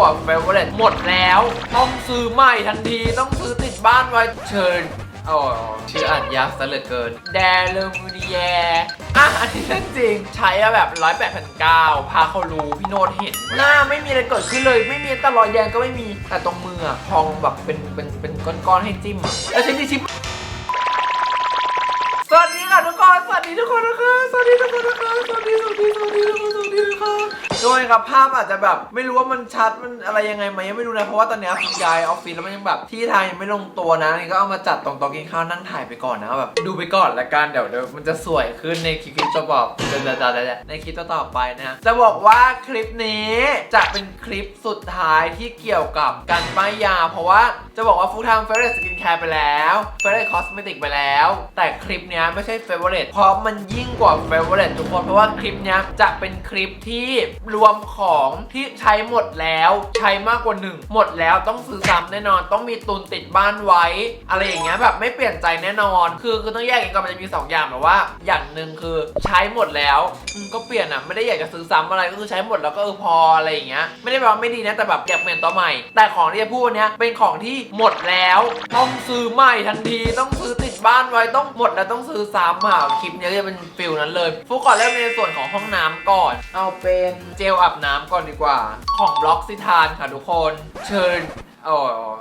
กว่าเฟเวอร์เรหมดแล้ว ต้องซื้อใหม่ทันทีต้องซื้อติดบ้านไว้เชิญอ๋อชื่ออ่านยากซะเหลือเกิน แดลมูนิเยอะ อันนี้เรื่องจริง ใช้แบบร้อยแปดพันเก้าพาเขารู้ พี่โนตเห็น หน้าไม่มีอะไรเกิดขึ้นเลย ไม่มีแต่รอยแยงก็ไม่มี แต่ตรงมืออะพองแบบเป็นเป็นเป็นก้อนๆให้จิ้มแล้วชิ้นที่ชิปสวัสดีค่ะทุกคน สวัสดีทุกคนนะคะ สวัสดีทุกคนนะคะ สวัสดี สวัสดี สวัสดีทุกคน สวัสดีนะคะโดยครับภาพอาจจะแบบไม่รู้ว่ามันชัดมันอะไรยังไงไหมยังไม่รู้นะ เพราะว่าตอนนี้ย้ายออฟฟิศแล้วมันยังแบบที่ทางยังไม่ลงตัวนะนี่ก็เอามาจัดตรงโต๊ะกินข้าวนั่งถ่ายไปก่อนนะแบบดูไปก่อนละกันเดี๋ยวเดี๋ยวมันจะสวยขึ้นในคลิปต่อไปเดี๋ยวเดี๋ยในคลิปต่อๆไปนะ จะบอกว่าคลิปนี้จะเป็นคลิปสุดท้ายที่เกี่ยวกับการป้ายยา เพราะว่าจะบอกว่าฟู l ไทม์เฟร์สกินแคร์ไปแล้วเฟร์คอสเมติกไปแล้ว แต่คลิปเนี้ยไม่ใช่เฟเวอร์เพราะมันยิ่งกว่าเฟเวอร์ทุกคน เพราะว่าคลิปนี้จะเป็นคลิปที่รวมของที่ใช้หมดแล้วใช้มากกว่าหนึ่งหมดแล้วต้องซื้อซ้ำแน่นอน ต้องมีตุนติดบ้านไว้ อะไรอย่างเงี้ยแบบไม่เปลี่ยนใจแน่นอน คือคือต้องแยกกันก่อนมันจะมีสองอย่างแบบว่า อย่างหนึ่งคือใช้หมดแล้วก็เปลี่ยนอะไม่ได้อยากจะซื้อซ้ำอะไรก็คือใช้หมดแล้วก็เออพออะไรอย่างเงี้ยไม่ได้แปลว่าไม่ดีนะแต่แบบอยากเปลี่ยนตัวใหม่ แต่ของที่จะพูดนเนี้ยเป็นของที่หมดแล้ว ต้องซื้อใหม่ทันทีต้องซื้อติดบ้านไว้ต้องหมดแล้วต้องซื้อซ้ำอะคลิปเนี้ยจะเป็นฟิลนั้นเลยฟุกก่อนเริ่มในส่วนของห้องน้ำก่อน เอาเป็นเจลอาบน้ำก่อนดีกว่า ของบล็อกซิทานค่ะทุกคน เชิญอ๋อ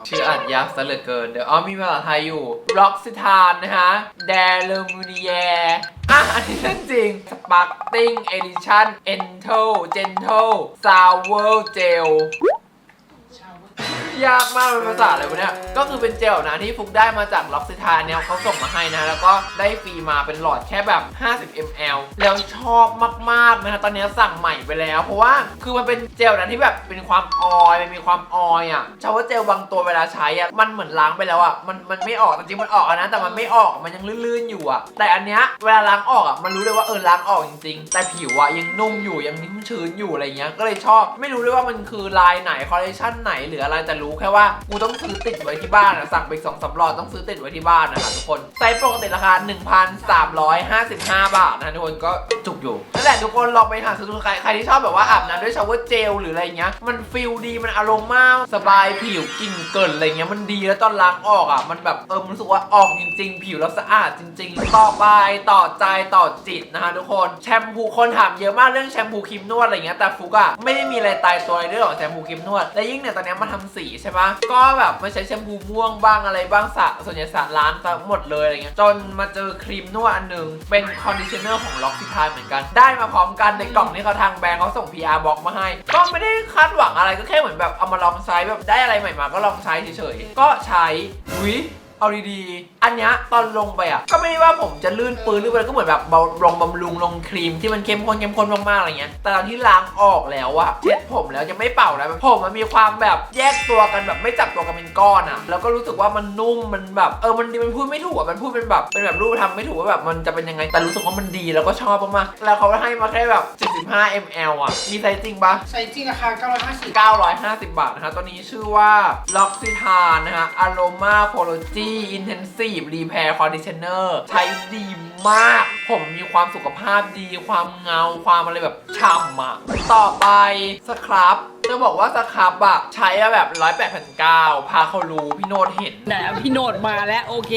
ชื่ออ่านยากซะเหลือเกิน เดี๋ยวอ๋อมีภาษาไทยอยู่บล็อกซิทานนะคะแดลมูนิเยอะ อันนี้เรื่องจริง Sparkling Edition Ento Gentle Sour Gel ยากมากเป็นภาษาอะไรวะเนี่ย ก็คือเป็นเจลนะที่ฟุกได้มาจากล็อกซิทาเนี่ยเขาส่งมาให้นะ แล้วก็ได้ฟรีมาเป็นหลอดแค่แบบ 50 ml แล้วชอบมากๆนะคะตอนนี้สั่งใหม่ไปแล้ว เพราะว่าคือมันเป็นเจลนะที่แบบเป็นความออยมันมีความออยอะชาวว่าเจลบางตัวเวลาใช้อะมันเหมือนล้างไปแล้วอะมันมันไม่ออกแต่จริงมันออกนะแต่มันไม่ออกมันยังลื่นๆอยู่อะแต่อันเนี้ยเวลาล้างออกอะมันรู้เลยว่าเออล้างออกจริง ๆ แต่ผิวอะยังนุ่มอยู่ยังนิ่มชื้นอยู่อะไรเงี้ยก็เลยชอบ ไม่รู้ด้วยว่ามันคือลายไหนคอลเลคชันไหนหรืออะไรแต่รู้แค่ว่ากูต้องซื้อติดไว้ที่บ้านอะสั่งไปสองสามหลอดต้องซื้อติดไว้ที่บ้านนะคะทุกคนไซส์ปกติราคา 1,355 บาทนะทุกคนก็จุกอยู่นั่นแหละทุกคนลองไปหาซื้อดูใครใครที่ชอบแบบว่าอาบน้ำด้วยชาวเวอร์เจลหรืออะไรเงี้ยมันฟิลดีมันอารมณ์มากสบายผิวกลิ่นเกินอะไรเงี้ยมันดีแล้วตอนล้างออกอะมันแบบเออมันรู้สึกว่าออกจริง ๆ ผิวแล้วสะอาดจริง ๆ ต่อไปต่อใจต่อจิตนะคะทุกคนแชมพูคนถามเยอะมากเรื่องแชมพูครีมนวดอะไรเงี้ยแต่ฟุกอะไม่ได้มีอะไรตายตัวในเรื่องของแชมพูครีมนวดและยิ่งเนี่ยตอนนี้มาทำสีใช่ปะก็แบบมาใช้แชมพูม่วงบ้างอะไรบ้างสระส่วนใหญ่สระล้านหมดเลยอะไรเงี้ยจนมาเจอครีมนวดอันหนึงเป็นคอนดิชเนอร์ของล็อกซิทายเหมือนกัน ได้มาพร้อมกันในกล่องนี้เขาทางแบรนด์เขาส่ง PR บอกมาให้ ก็ไม่ได้คาดหวังอะไรก็แค่เหมือนแบบเอามาลองใช้แบบได้อะไรใหม่มาก็ลองใช้เฉยๆก็ใช้อุ้ย เอาดีๆ อันเนี้ยตอนลงไปอะ ก็ไม่ได้ว่าผมจะลื่นปืนหรืออะไรก็เหมือนแบบเบาลงบำรุงลงครีมที่มันเข้มข้นเข้มข้นมากๆอะไรเงี้ย แต่ตอนที่ล้างออกแล้วอะเช็ดผมแล้วยังไม่เป่านะผมมันมีความแบบแยกตัวกันแบบไม่จับตัวกันเป็นก้อนอะแล้วก็รู้สึกว่ามันนุ่มมันแบบเออมันดีมันพูดไม่ถูกอะมันพูดเป็นแบบเป็นแบบรูปทำไม่ถูกว่าแบบมันจะเป็นยังไง แต่รู้สึกว่ามันดีแล้วก็ชอบมากๆแล้วเขาให้มาแค่แบบ 75 ml อะมีไซส์จริงปะใช้จริงราคา950 950 บาทนะคะตัวนี้ชื่อว่า L'Occitane นะคะ Aroma Pology Intensive Repair Conditioner ใช้ดีมาก ผมมีความสุขภาพดี ความเงา ความอะไรแบบฉ่ำอะต่อไปสครับจะบอกว่าสครับอะใช้อะแบบ108,900พาเขารู้พี่โนตเห็นไหนอะพี่โนดมาแล้วโอเค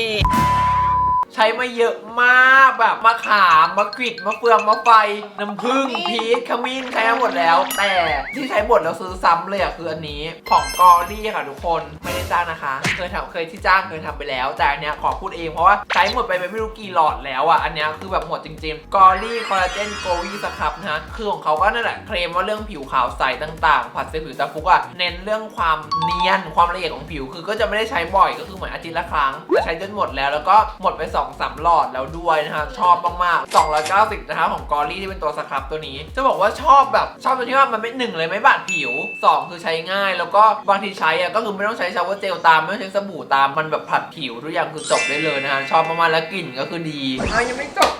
ใช้มาเยอะมากแบบมะขามมะกริดมะเฟืองมะไฟน้ำผึ้งพีชขมิ้นใช้มาหมดแล้ว แต่ที่ใช้หมดแล้วซื้อซ้ำเลยอะคืออันนี้ของกอรี่ค่ะทุกคนไม่ได้จ้างนะคะ เคยทำเคยที่จ้างเคยทำไปแล้วแต่อันเนี้ยขอพูดเองเพราะว่าใช้หมดไปไม่รู้กี่หลอดแล้วอะอันเนี้ยคือแบบหมดจริงๆกอรี่คอลลาเจนโกวีสครับนะฮะคือของเขาก็นั่นแหละเคลมว่าเรื่องผิวขาวใสต่างๆ ผัดเซลล์ผิวตาฟุกอะเน้นเรื่องความเนียนความละเอียดของผิวคือก็จะไม่ได้ใช้บ่อยก็คือเหมือนอาทิตย์ละครั้งแต่ใช้จนหมดแล้วแล้วก็หมดไป2อสามหลอดแล้วด้วยนะฮะชอบมากๆ290นะคะของกอรี่ที่เป็นตัวสครับตัวนี้ จะบอกว่าชอบแบบชอบตรงที่ว่ามันไม่หนึ่งเลยไม่บาดผิว 2 คือใช้ง่าย แล้วก็บางทีใช้อะก็คือไม่ต้องใช้ชาวเวอร์เจลตามไม่ต้องใช้สบู่ตามมันแบบผัดผิวทุกอย่างคือจบได้เลยนะฮะชอบมากๆแล้วกลิ่นก็คือดีอะยังไม่จบ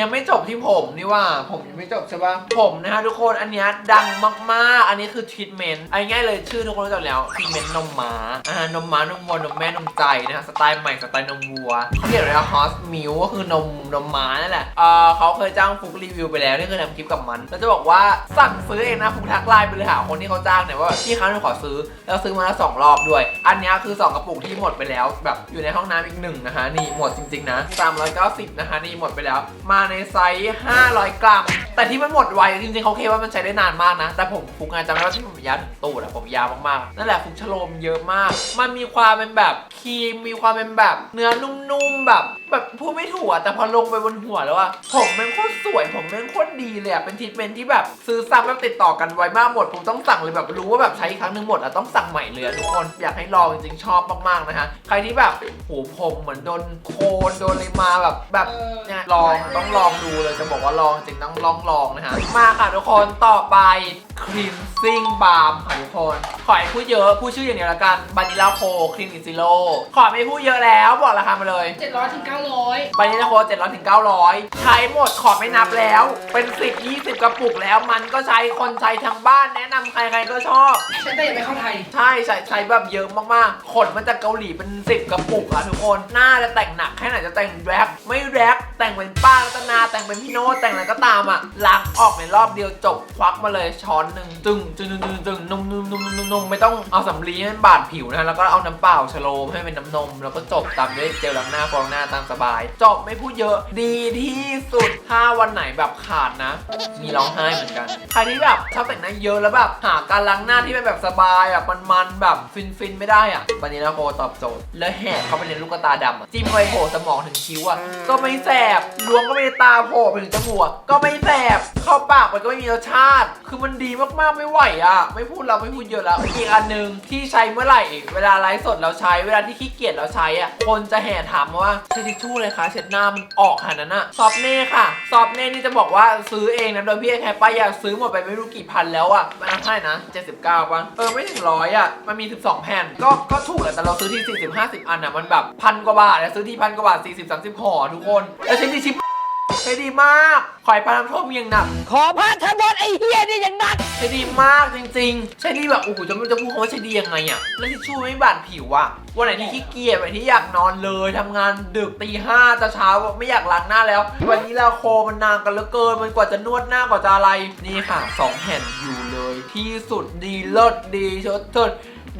ยังไม่จบที่ผมนี่ว่า ผมยังไม่จบใช่ปะผมนะฮะทุกคนอันเนี้ยดังมากๆ อันนี้คือทรีทเมนต์เอาง่ายเลยชื่อทุกคนรู้จักแล้วทรีทเมนต์นมม้าอ่านมม้านมวัวนมแม่นมใจนะฮะสไตล์ใหม่สไตล์นมวัวเขาเรียกอะไรนะฮอสมิลก็คือนมนมม้านั่นแหละเออเขาเคยจ้างฟุกรีวิวไปแล้วที่เคยทำคลิปกับมันแล้วจะบอกว่าสั่งซื้อเองนะฟุกทักไลน์ไปเลยหาคนที่เขาจ้างเนี่ยว่าพี่คะหนูขอซื้อแล้วซื้อมาแล้วสองรอบด้วย อันนี้คือสองกระปุกที่หมดไปแล้ว แบบอยู่ในห้องน้ำอีกหนึ่งนะคะนี่หมดจริงๆนะ390นะคะนี่หมดไปแล้วมาในไซส์ 500 กรัม แต่ที่มันหมดไวจริงๆเขาเคลมว่ามันใช้ได้นานมากนะ แต่ผมฟุกงานจำได้ว่าที่ผมยาวถึงตูดอะผมยาวมากๆ นั่นแหละฟุกชโลมเยอะมาก มันมีความเป็นแบบครีม มีความเป็นแบบ เนื้อนุ่มๆแบบ แบบพูดไม่ถูกอะแต่พอลงไปบนหัวแล้วอะผมแม่งโคตรสวย ผมแม่งโคตรดีเลยอะเป็นทรีทเมนต์ที่แบบซื้อซ้ำแบบติดต่อกันไวมากหมด ผมต้องสั่งเลยแบบรู้ว่าแบบใช้อีกครั้งหนึงหมดอะต้องสั่งใหม่เลยอะทุกคนอยากให้ลองจริงๆชอบมากๆนะฮะใครที่แบบโหผมเหมือนโดนโคลนโดนอะไรมาแบบแบบเออเนี่ยลองต้องลองดูเลยจะบอกว่าลองจริงต้องลองลองนะฮะมาค่ะทุกคนต่อไป cleansing balm ค่ะทุกคน ขอให้พูดเยอะ พูดชื่ออย่างเดียวละกันบานิลาโคคลินิซิโลขอไม่พูดเยอะแล้วบอกราคามาเลยเจ็ดร้อยถึงเก้าร้อยบานิลาโคเจ็ดร้อยถึงเก้าร้อยใช้หมดขอไม่นับแล้ว เป็นสิบยี่สิบกระปุกแล้วมันก็ใช้คนใช้ทางบ้านแนะนำใครๆก็ชอบใช้แต่ยังไม่เข้าไทย ใช่ใช้ใช้แบบเยอะมากๆ ขนมันจากเกาหลีเป็นสิบกระปุกอะทุกคน หน้าจะแต่งหนักแค่ไหนจะแต่งแรปไม่แรปแต่งเป็นป้ารัตนาแต่งเป็นพี่โน้ตแต่งอะไรก็ตามอะล้างออกในรอบเดียวจบควักมาเลยช้อนหนึ่งจึงจึงจึงจึงจึงนุ่มนุ่มนุ่มนุ่มนุ่มไม่ต้องเอาสำลีให้มันบาดผิวนะแล้วก็เอาน้ำเปล่าชโลมให้เป็นน้ำนม แล้วก็จบตามด้วยเจลล้างหน้าฟองหน้าตามสบาย จบไม่พูดเยอะดีที่สุดถ้าวันไหนแบบขาดนะ มีร้องไห้เหมือนกันใครที่แบบชอบแต่งหน้าเยอะแล้วแบบหาการล้างหน้าที่เป็นแบบสบายแบบมันๆแบบฟินๆไม่ได้อะวันนี้นะโคตอบโจทย์แล้วแหกเข้าไปในลูกตาดำอะจิ้มไปโผล่สมองถึงคิ้วอะก็ไม่แสบล้วงก็ไม่ตาโผล่ไปถึงจมูกอะก็ไม่แสบเข้าปากมันก็ไม่มีรสชาติ คือมันดีมากๆไม่ไหวอะ ไม่พูดแล้วไม่พูดเยอะแล้วอีกอันหนึ่งที่ใช้เมื่อไหร่ เวลาไลฟ์สดเราใช้เวลาที่ขี้เกียจเราใช้อะคนจะแห่ถามมาว่าใช้ทิชชู่เลยคะเช็ดหน้ามันออกขนาดนั้นอะซอฟเน่ค่ะซอฟเน่นี่จะบอกว่าซื้อเองนะโดยพี่แค่ป้ายาซื้อหมดไปไม่รู้กี่พันแล้วอะมันเท่าไหร่นะ79ป่ะเออไม่ถึงร้อยอะมันมี 12 แผ่นก็ก็ถูกแหละแต่เราซื้อที่40 50 อันอะมันแบบพันกว่าบาทแล้วซื้อที่พันกว่าบาท40 30ห่อทุกคนแล้วใช้ดีชิป ใช้ดีมาก ขอยพาน้ำท่วมเมียงหนัก ขอพระทบดไอ้เฮียนี่อย่างหนัก ใช้ดีมากจริงๆ ใช้ดีแบบโอ้โหจะไม่จะพูดคำว่าใช้ดียังไงอะแล้วทิชชู่ไม่บาดผิวอะวันไหนที่ขี้เกียจวันไหนที่อยากนอนเลยทำงานดึกตีห้าจะเช้าไม่อยากล้างหน้าแล้ว วันนี้ลาโคมันนานกันเหลือเกิน มันกว่าจะนวดหน้ากว่าจะอะไร นี่ค่ะสองแผ่นอยู่เลย ที่สุดดีเลิศดีชดเชิด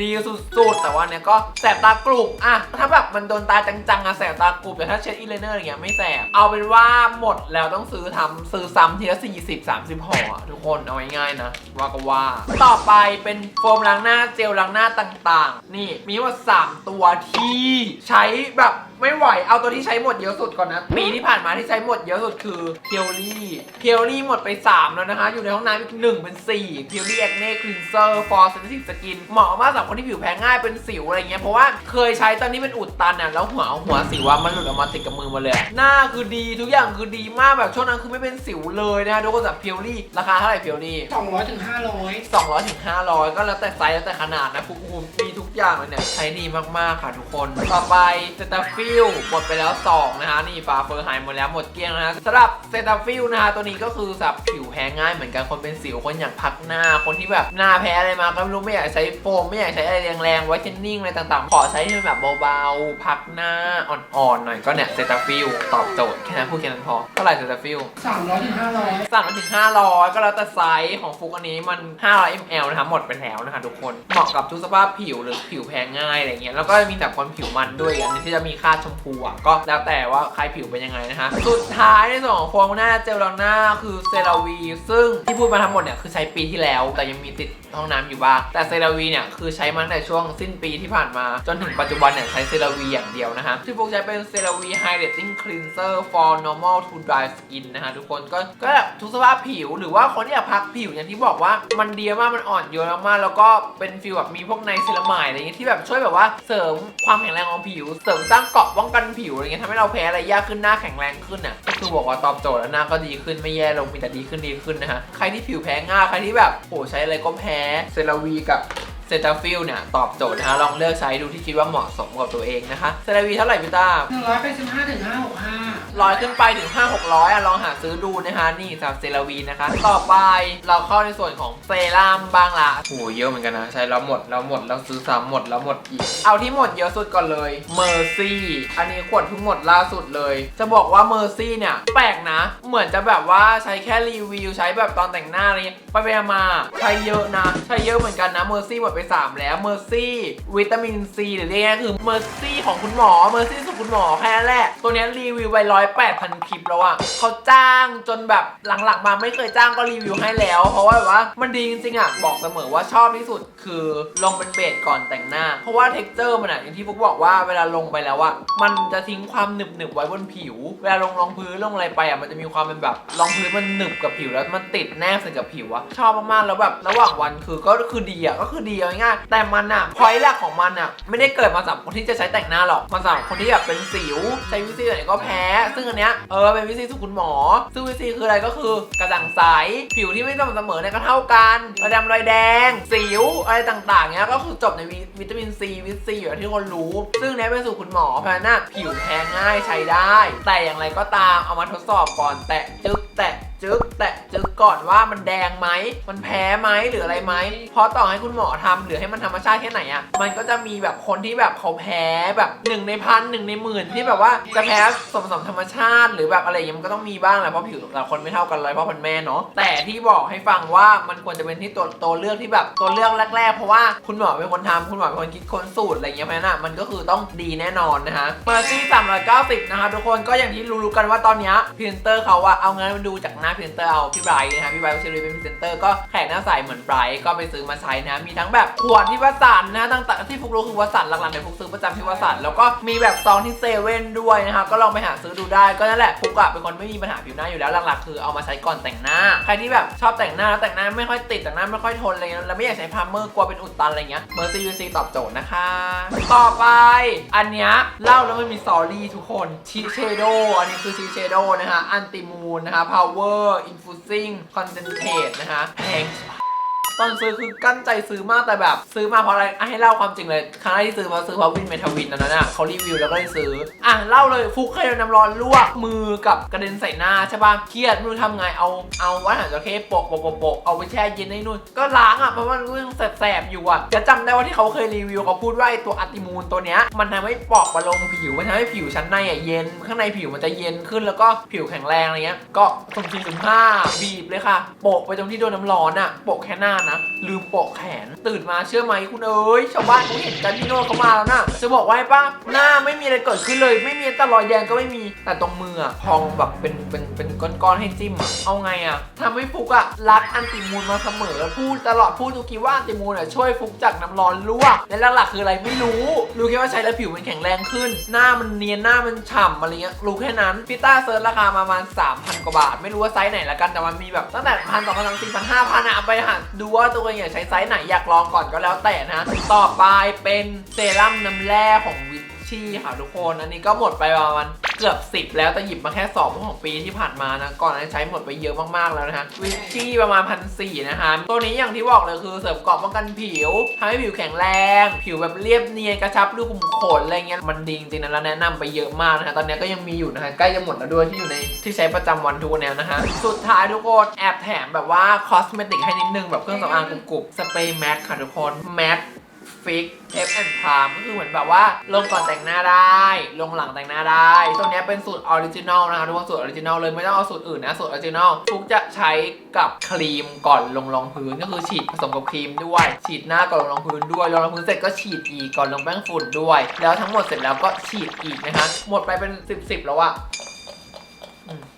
ดีสุดๆ แต่ว่าเนี่ยก็แสบตากรุบอะถ้าแบบมันโดนตาจังๆอะแสบตากรุบแต่ถ้าเช็ดอีเลเนอร์อย่างเงี้ยไม่แสบ เอาเป็นว่าหมดแล้วต้องซื้อทำซื้อซ้ำทีละ40 30ห่อทุกคนเอาง่ายๆนะว่าก็ว่า ต่อไปเป็นโฟมล้างหน้าเจลล้างหน้าต่างๆ นี่มีว่า 3 ตัวที่ใช้แบบ ไม่ไหว เอาตัวที่ใช้หมดเยอะสุดก่อนนะ ปีที่ผ่านมาที่ใช้หมดเยอะสุดคือเพียวลี่เพียวลี่หมดไป 3 แล้วนะคะ อยู่ในห้องน้ำอีกหนึ่งเป็น4เพียวลี่แอคเน่คลีนเซอร์ฟอร์เซนซิทีฟสกินเหมาะมากสำหรับคนที่ผิวแพ้ง่ายเป็นสิวอะไรเงี้ยเพราะว่าเคยใช้ตอนนี้เป็นอุดตันอะแล้วหัวหัวสิวอะมันหลุดออกมาติดกับมือมาเลยอะหน้าคือดีทุกอย่างคือดีมากแบบช่วงนั้นคือไม่เป็นสิวเลยนะคะทุกคนแบบเพียวลี่ราคาเท่าไหร่เพียวลี่สองร้อยถึงห้าร้อย200ถึง500ก็แล้วแต่ไซส์แล้วแต่ขนาดนะคุกคุมมีทุกอย่างเลยเนี่ยใช้ดีมากๆค่ะทุกคน ต่อไปเซตาฟิลหมดไปแล้ว 2 นะคะนี่ฟาเฟอร์หายหมดแล้วหมดเกลี้ยงนะฮะสำหรับเซตาฟิลนะคะตัวนี้ก็คือสำหรับผิวแพ้ง่ายเหมือนกันคนเป็นสิวคนอยากพักหน้าคนที่แบบหน้าแพ้อะไรมาก็ไม่รู้ไม่อยากใช้โฟมไม่อยากใช้อะไรแรงๆไวท์เทนนิ่งอะไรต่างๆ ขอใช้ที่มันแบบเบาๆ พักหน้าอ่อนๆหน่อยก็เนี่ยเซตาฟิลตอบโจทย์แค่นั้นพูดแค่นั้นพอเท่าไหร่เซตาฟิลสามร้อยถึงห้าร้อยสั่งมาถึง500ก็แล้วแต่ไซส์ของฟุกอันนี้มัน500 ml นะคะหมดไปแล้วนะคะทุกคนเหมาะกับทุกสภาพผิวหรือผิวแพ้ง่ายอะไรเงี้ยแล้วก็มีแต่คนผิวมันด้วยอันนี้ที่จะมีค่าชมพูอะก็แล้วแต่ว่าใครผิวเป็นยังไงนะคะสุดท้ายในส่วนของโฟมหน้าเจลล้างหน้าคือเซราวี ซึ่งที่พูดมาทั้งหมดเนี่ยคือใช้ปีที่แล้ว แต่ยังมีติดห้องน้ำอยู่บ้าง แต่เซราวีเนี่ยคือใช้มาตั้งแต่ช่วงสิ้นปีที่ผ่านมา จนถึงปัจจุบันเนี่ยใช้เซราวีอย่างเดียวนะคะที่ฟุกใช้เป็นเซราวี Hydrating Cleanser for normal to dry skin นะคะทุกคนก็ก็แบบทุกสภาพผิวหรือว่าคนที่อยากพักผิวอย่างที่บอกว่ามันดีมากมันอ่อนโยนมากแล้วก็เป็นฟีลแบบมีพวกไนเซิลามายอะไรอย่างเงี้ยที่แบบช่วยแบบว่าเสริมความแข็งแรงของผิว เสริมสร้างเกราะป้องกันผิวอะไรเงี้ยทำให้เราแพ้อะไรยากขึ้นหน้าแข็งแรงขึ้นอะก็คือบอกว่าตอบโจทย์แล้วหน้าก็ดีขึ้นไม่แย่ลงมีแต่ดีขึ้นดีขึ้นนะฮะใครที่ผิวแพ้ง่ายใครที่แบบโอ้ใช้อะไรก็แพ้เซราวีกับ เซตาฟิลเนี่ยตอบโจทย์นะคะลองเลือกใช้ดูที่คิดว่าเหมาะสมกับตัวเองนะคะเซราวีเท่าไหร่พี่ตาหนึ่งร้อยแปดสิบห้าถึงห้าหกห้าร้อยขึ้นไปถึง 5 6 0 0อะลองหาซื้อดูนะคะนี่สำหรับเซราวีนะคะ ต่อไปเราเข้าในส่วนของเซรั่มบ้างละโหเยอะเหมือนกันนะใช้แล้วหมดแล้วหมดแล้วซื้อซ้ำหมดแล้วหมดอีก เอาที่หมดเยอะสุดก่อนเลยเมอร์ซี่อันนี้ขวดเพิ่งหมดล่าสุดเลย จะบอกว่าเมอร์ซี่เนี่ยแปลกนะ เหมือนจะแบบว่าใช้แค่รีวิวใช้แบบตอนแต่งหน้าอะไรเงี้ยไปไปมาใช้เยอะนะ ใช้เยอะเหมือนกันนะเมอร์ซี่หมดไป3 แล้วเมอร์ซี่วิตามินซีหรือเรียกง่ายๆคือเมอร์ซี่ของคุณหมอเมอร์ซี่สุดคุณหมอแค่นั้นแหละ ตัวเนี้ยรีวิวไปร้อยแปดพันคลิปแล้วอะเขาจ้างจนแบบหลังๆมาไม่เคยจ้างก็รีวิวให้แล้ว เพราะว่าแบบว่ามันดีจริงๆอะบอกเสมอว่าชอบที่สุดคือลงเป็นเบสก่อนแต่งหน้า เพราะว่าเท็กเจอร์มันอะอย่างที่พวกบอกว่าเวลาลงไปแล้วอะมันจะทิ้งความหนึบๆไว้บนผิว เวลาลงรองพื้นลงอะไรไปอะมันจะมีความเป็นแบบรองพื้นมันหนึบกับผิวแล้วมันติดแนบใส่กับผิวอะชอบมากๆแล้วแบบระหว่างวันคือก็คือดีอะก็คือดีเอาง่ายแต่มันอะพอยต์หลักของมันอะไม่ได้เกิดมาสำหรับคนที่จะใช้แต่งหน้าหรอกมันสำหรับคนที่แบบเป็นสิว ใช้วิธีไหนก็แพ้ ซึ่งอันเนี้ยเออเป็นวิธีสุคุณหมอ ซึ่งวิธีคืออะไรก็คือกระจ่างใสผิวที่ไม่สม่ำเสมอเนี่ยก็เท่ากันระดำรอยแดง สิวอะไรต่างๆเนี้ยก็คือจบในวิตามินซีวิตซีอย่างที่คนรู้ ซึ่งเนี้ยเป็นสูตรคุณหมอเพราะฉะนั้นน่ะผิวแพ้ง่ายใช้ได้ แต่อย่างไรก็ตามเอามาทดสอบก่อนแตะจึ๊กแตะ จึ๊กแตะจึ๊กก่อนว่ามันแดงไหม มันแพ้ไหมหรืออะไรไหมเพราะต่อให้คุณหมอทำหรือให้มันธรรมชาติแค่ไหนอะมันก็จะมีแบบคนที่แบบเขาแพ้แบบหนึ่งในพันหนึ่งในหมื่นที่แบบว่าจะแพ้สมสมธรรมชาติ หรือแบบอะไรอย่างเงี้ยมันก็ต้องมีบ้างแหละเพราะผิวแต่ละคนไม่เท่ากันเลยเพราะพันแม่เนาะแต่ที่บอกให้ฟังว่ามันควรจะเป็นที่ตัวตัวเลือกที่แบบตัวเลือกแรกๆ เพราะว่าคุณหมอเป็นคนทำคุณหมอเป็นคนคิดค้นสูตรอะไรเงี้ยเพราะนั้นอะมันก็คือต้องดีแน่นอนนะคะเมอร์ซี่สามร้อยเก้าสิบนะคะทุกคนก็อย่างที่รู้ๆกันว่าตอนนี้พรีเซนเตอร์เขาอะเอางั้นมาดูจากหน้าพรีเซนเตอร์เอาพี่ไบรท์นะคะพี่ไบรท์วชิรีเป็นพรีเซนเตอร์ก็แขกหน้าใสเหมือนไบรท์ก็ไปซื้อมาใช้นะมีทั้งแบบขวดที่วัสันนะตั้งแต่ที่ฟุกรู้คือวัสันหลักๆเนี่ยฟุกซื้อประจำที่วัสันแล้วก็มีแบบซองที่เซเว่นด้วยนะคะก็ลองไปหาซื้อดูได้ก็นั่นแหละฟุกอะเป็นคนไม่มีปัญหาผิวหน้าอยู่แล้วหลักๆคือเอามาใช้ก่อนแต่งหน้า ใครที่แบบชอบแต่งหน้าแล้วแต่งหน้าไม่ค่อยติดแต่งหน้าไม่ค่อยทนอะไรเงี้ยแล้วไม่อยากใช้พรามเมอร์กลัวเป็นอุดตันอะไรเงี้ยเมอร์ซียูซีตอบโจทย์นะคะ ต่อไปอันเนี้ยเล่าแล้วมันมีสอรี่ทุกคนชีเชโดอันนี้คือชีเชโดนะคะอันติมูนนะคะอินฟูซิ่งคอนเทนเทรนะคะแพง ตอนซื้อคือกั้นใจซื้อมากแต่แบบ ซื้อมาเพราะอะไรอะให้เล่าความจริงเลยครั้งแรกที่ซื้อมาซื้อเพราะวินเมทาวินอันนั้นอะเขารีวิวแล้วก็เลยซื้อ อะเล่าเลยฟุกเคยโดนน้ำร้อนลวกมือกับกระเด็นใส่หน้าใช่ป่ะเครียดไม่รู้ทำไงเอาเอาวัดหางจระเข้โปะโปะโปะโปะเอาไปแช่เย็นให้นู่นก็ล้างอะเพราะมันเรื่องแสบๆอยู่อะจะจำได้ว่าที่เขาเคยรีวิวเขาพูดว่าไอ้ตัวอัติมูลตัวเนี้ยมันทำให้ปอกประลมผิวมันทำให้ผิวชั้นในอะเย็น ข้างในผิวมันจะเย็นขึ้นแล้วก็ผิวแข็งแรงอะไรเงี้ยก็สุ่มสี่สุ่มห้าบีบเลยค่ะโปะไปตรงที่โดนน้ำร้อนอะโปะแค่หน้านะ ลืมโปะแขน ตื่นมาเชื่อไหมคุณเอ๋ยชาวบ้านเขาเห็นกันที่โน่เขามาแล้วนะจะบอกว่าไอ้ป้าหน้าไม่มีอะไรเกิดขึ้นเลย ไม่มีแต่รอยแดงก็ไม่มีแต่ตรงมืออะพองแบบเป็นเป็นเป็นก้อนๆให้จิ้มเอาไงอะทำให้ฟุกอะรักอันติมูลมาเสมอพูดตลอดพูดทุกทีว่าอันติมูลอะช่วยฟุกจากน้ำร้อนลวกและหลักๆคืออะไรไม่รู้รู้แค่ว่าใช้แล้วผิวมันแข็งแรงขึ้น หน้ามันเนียนหน้ามันฉ่ำอะไรเงี้ยรู้แค่นั้นพี่ต้าเซิร์ชราคาประมาณ3,000กว่าบาท ไม่รู้ว่าไซส์ไหนละกันแต่มันมีแบบตั้งแต่พันสองพันสามสี่พันห้าพันอะไปหาดูว่าตัวเองอยากใช้ไซส์ไหนอยากลองก่อนก็แล้วแต่นะ ต่อไปเป็นเซรั่มน้ำแร่ของวิ ชี่ค่ะทุกคน อันนี้ก็หมดไปประมาณเกือบ 10 แล้วแต่หยิบมาแค่2ของปีที่ผ่านมานะ ก่อนนั้นใช้หมดไปเยอะมากๆแล้วนะคะวิชชี่ประมาณพันสนะคะ ตัวนี้อย่างที่บอกเลยคือเสริมเกราะป้องกันผิวทำให้ผิวแข็งแรง ผิวแบบเรียบเนียนกระชับรูขุมขนอะไรเงี้ยมันดีจริงๆนะแล้วแนะนำไปเยอะมากนะคะตอนนี้ก็ยังมีอยู่นะคะใกล้จะหมดแล้วด้วยที่อยู่ในที่ใช้ประจำวันทุกวันเนี้ยนะคะสุดท้ายทุกคนแอบแถมแบบว่าคอสเมติกให้นิดนึงแบบเครื่องสำอางกรุบๆสเปรย์แม็กค่ะทุกคนแม็ก ฟิกเอฟแอนด์พามก็คือเหมือนแบบว่าลงก่อนแต่งหน้าได้ ลงหลังแต่งหน้าได้ตัวนี้เป็นสูตรออริจินอลนะคะทุกคนสูตรออริจินอลเลยไม่ต้องเอาสูตรอื่นนะสูตรออริจินอลทุกจะใช้กับครีมก่อนลงรองพื้นก็คือฉีดผสมกับครีมด้วย ฉีดหน้าก่อนลงรองพื้นด้วยลงรองพื้นเสร็จก็ฉีดอีกก่อนลงแป้งฝุ่นด้วย แล้วทั้งหมดเสร็จแล้วก็ฉีดอีกนะคะหมดไปเป็น 10บสแล้วอะ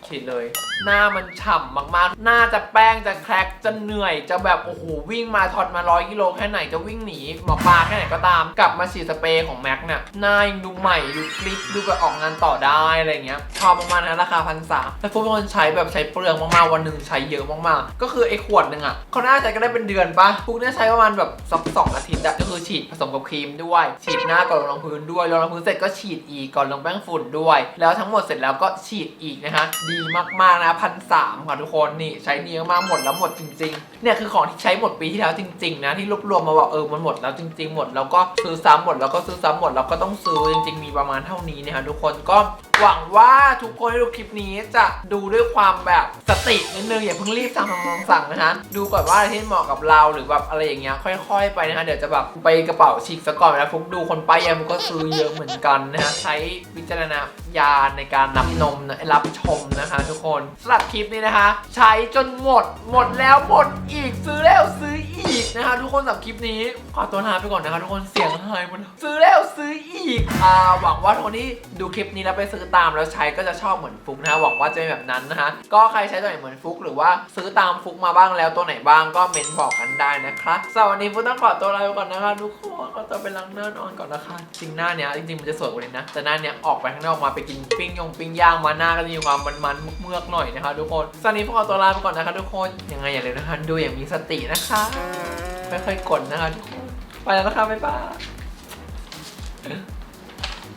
ฉีดเลย หน้ามันฉ่ำมากๆ หน้าจะแป้งจะแครกจะเหนื่อย จะแบบโอ้โหวิ่งมาถอดมาร้อยกิโลแค่ไหนจะวิ่งหนีหมอปลาแค่ไหนก็ตาม กลับมาฉีดสเปรย์ของแม็กเนี่ยหน้ายังดูใหม่ดูคลิปดูแบบออกงานต่อได้อะไรเงี้ยชอบมากๆนะราคาพันสามแต่ฟุกเป็นคนใช้แบบใช้เปลืองมากๆวันหนึ่งใช้เยอะมากๆ ก็คือไอ้ขวดหนึ่งอะเขาน่าจะก็ได้เป็นเดือนปะฟุกเนี่ยใช้ประมาณแบบสักสองอาทิตย์อะก็คือฉีดผสมกับครีมด้วย ฉีดหน้าก่อนลงรองพื้นด้วยลงรองพื้นเสร็จก็ฉีดอีกก่อนลงแป้งฝุ่นด้วย แล้วทั้งหมดเสร็จแล้วก็ฉีดอีกนะคะดีดีมากๆนะพันสามค่ะทุกคนนี่ใช้ดีมากๆหมดแล้วหมดจริงๆเนี่ยคือของที่ใช้หมดปีที่แล้วจริงๆนะที่รวบรวมมาบอกเออมันหมดแล้วจริง ๆ หมดแล้วก็ซื้อซ้ำหมดแล้วก็ซื้อซ้ำหมดแล้วก็ต้องซื้อจริง ๆ มีประมาณเท่านี้นะคะทุกคนก็หวังว่าทุกคนที่ดูคลิปนี้จะดูด้วยความแบบสตินิดนึงอย่าเพิ่งรีบสั่งสั่งสั่งนะคะดูก่อนว่าอะไรที่เหมาะกับเราหรือแบบอะไรอย่างเงี้ยค่อย ๆ ไปนะคะเดี๋ยวจะแบบไปกระเป๋าฉีกซะก่อนนะฟุกดูคนป้ายยาฟุกก็ซื้อเยอะเหมือนกันนะฮะใช้วิจารณญาณในการรับนมนะรับชมนะคะทุกคนสำหรับคลิปนี้นะคะ ใช้จนหมด หมดแล้วหมดอีกซื้อแล้วซื้ออีกนะคะ ทุกคนสำหรับคลิปนี้ขอตัวลาไปก่อนนะคะทุกคนเสียงหายหมดแล้วซื้อแล้วซื้ออีกอ่าหวังว่าทุกคนที่ดูคลิปนี้แล้วไปซื้อตามแล้วใช้ก็จะชอบเหมือนฟุกนะคะหวังว่าจะเป็นแบบนั้นนะคะก็ใครใช้ตัวไหนเหมือนฟุกหรือว่าซื้อตามฟุกมาบ้างแล้วตัวไหนบ้างก็เมนบอกกันได้นะคะสำหรับวันนี้ฟุกต้องขอตัวลาไปก่อนนะคะทุกคนขอตัวไปล้างหน้านอนก่อนนะคะจริงหน้าเนี้ยจริงๆมันจะสวยกว่านี้นะแต่หน้าเนี้ยออกไปข้างนอกมาไปกินปิ้งยงปิ้งย่างมาหน้าก็จะมีความมันๆเมือกหน่อยนะคะทุกคนสวัสดีพวกเราตัวลาไปก่อนนะคะทุกคนยังไงอย่าลืมนะคะดูอย่างมีสตินะคะค่อยกดนะคะทุกคนไปแล้วนะคะบ๊ายบาย